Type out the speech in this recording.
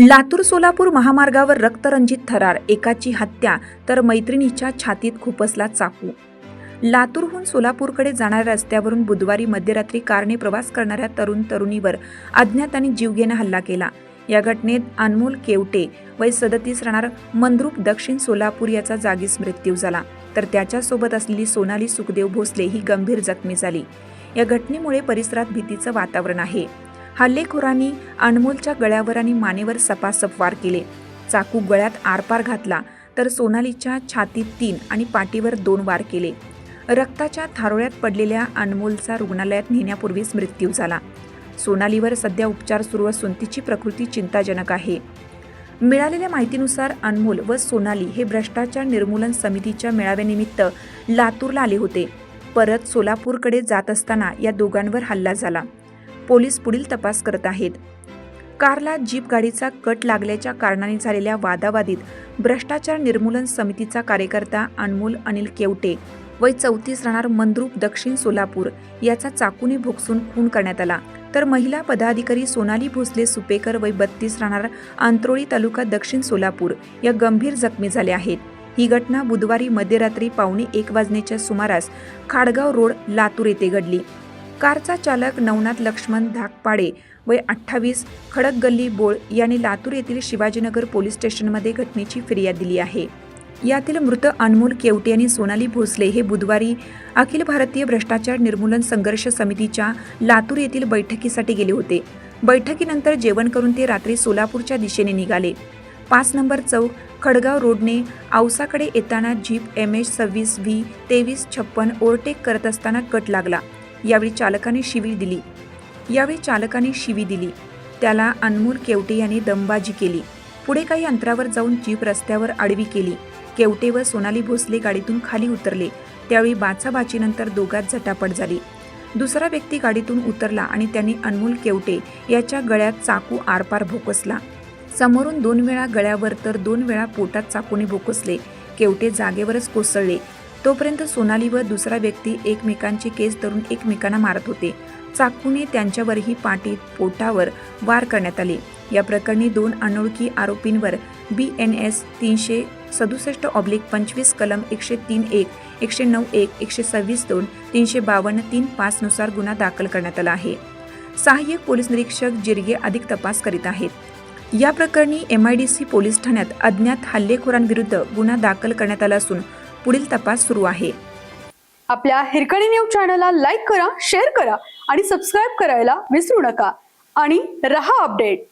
लातूर सोलापूर महामार्गावर रक्तरंजित थरार एकाची हत्या तर मैत्रिणीच्या छातीत खुपसला चाकू. लातूरहून सोलापूरकडे जाणाऱ्या रस्त्यावरून बुधवारी मध्यरात्री कारने प्रवास करणाऱ्या तरुण तरुणीवर अज्ञातांनी जीवघेणा हल्ला केला. या घटनेत अनमोल केवटे वय सदतीस राहणार मंद्रुप दक्षिण सोलापूर याचा जागीच मृत्यू झाला. तर त्याच्यासोबत असलेली सोनाली सुखदेव भोसले ही गंभीर जखमी झाली. या घटनेमुळे परिसरात भीतीचं वातावरण आहे. हल्लेखोरांनी अनमोलच्या गळ्यावर आणि मानेवर सपासप वार केले. चाकू गळ्यात आरपार घातला तर सोनालीच्या छातीत तीन आणि पाठीवर दोन वार केले. रक्ताच्या थारोळ्यात पडलेल्या अनमोलचा रुग्णालयात नेण्यापूर्वीच मृत्यू झाला. सोनालीवर सध्या उपचार सुरू असून तिची प्रकृती चिंताजनक आहे. मिळालेल्या माहितीनुसार अनमोल व सोनाली हे भ्रष्टाचार निर्मूलन समितीच्या मेळाव्यानिमित्त लातूरला आले होते. परत सोलापूरकडे जात असताना या दोघांवर हल्ला झाला. पोलीस पुढील तपास करत आहेत. कारला जीप गाडीचा कट लागल्याच्या कारणाने झालेल्या वादावादीत भ्रष्टाचार निर्मूलन समितीचा कार्यकर्ता अनमोल अनिल केवटे वय चौतीस राहणार मंद्रुप दक्षिण सोलापूर याचा चाकूने भोगसून खून करण्यात आला. तर महिला पदाधिकारी सोनाली भोसले सुपेकर वय बत्तीस राहणार आंत्रोळी तालुका दक्षिण सोलापूर या गंभीर जखमी झाल्या आहेत. ही घटना बुधवारी मध्यरात्री पावणे एक वाजण्याच्या सुमारास खाडगाव रोड लातूर येथे घडली. कारचा चालक नवनाथ लक्ष्मण धाकपाडे वय अठ्ठावीस खडक गल्ली बोळ यांनी लातूर येथील शिवाजीनगर पोलीस स्टेशनमध्ये घटनेची फिर्याद दिली आहे. यातील मृत अनमोल केवटे आणि सोनाली भोसले हे बुधवारी अखिल भारतीय भ्रष्टाचार निर्मूलन संघर्ष समितीच्या लातूर येथील बैठकीसाठी गेले होते. बैठकीनंतर जेवण करून ते रात्री सोलापूरच्या दिशेने निघाले. पाच नंबर चौक खडगाव रोडने औसाकडे येताना जीप एम एच सव्वीस व्ही तेवीस छप्पन ओव्हरटेक करत असताना कट लागला. यावेळी चालकाने शिवी दिली. यावेळी चालकाने शिवी दिली. त्याला अनमोल केवटे याने दमबाजी केली. पुढे काही अंतरावर जाऊन जीप रस्त्यावर आडवी केली. केवटे व सोनाली भोसले गाडीतून खाली उतरले. त्यावेळी बाचाबाचीनंतर दोघात झटापट झाली. दुसरा व्यक्ती गाडीतून उतरला आणि त्यांनी अनमोल केवटे याच्या गळ्यात चाकू आरपार भोकसला. समोरून दोन वेळा गळ्यावर तर दोन वेळा पोटात चाकूने भोकसले. केवटे जागेवरच कोसळले. तोपर्यंत सोनाली व दुसरा व्यक्ती एकमेकांचे केस धरून एकमेकांना मारत होते. चाकूने त्यांच्यावरही पाठीत पोटावर वार करण्यात आले. या प्रकरणी दोन अनोळखी आरोपींवर बी एन एस तीनशे सदुसष्ट ऑब्लिक पंचवीस कलम एकशे तीन एक एकशे नऊ एक एकशे सव्वीस दोन तीनशे बावन्न तीन पाचनुसार गुन्हा दाखल करण्यात आला आहे. सहाय्यक पोलीस निरीक्षक जिरगे अधिक तपास करीत आहेत. या प्रकरणी M I D C police ठाण्यात अज्ञात हल्लेखोरांविरुद्ध गुन्हा दाखल करण्यात आला असून पुढील तपास सुरू आहे. आपल्या हिरकणी न्यूज चॅनलला लाईक करा शेअर करा आणि सबस्क्राईब करायला विसरू नका. आणि रहा अपडेट.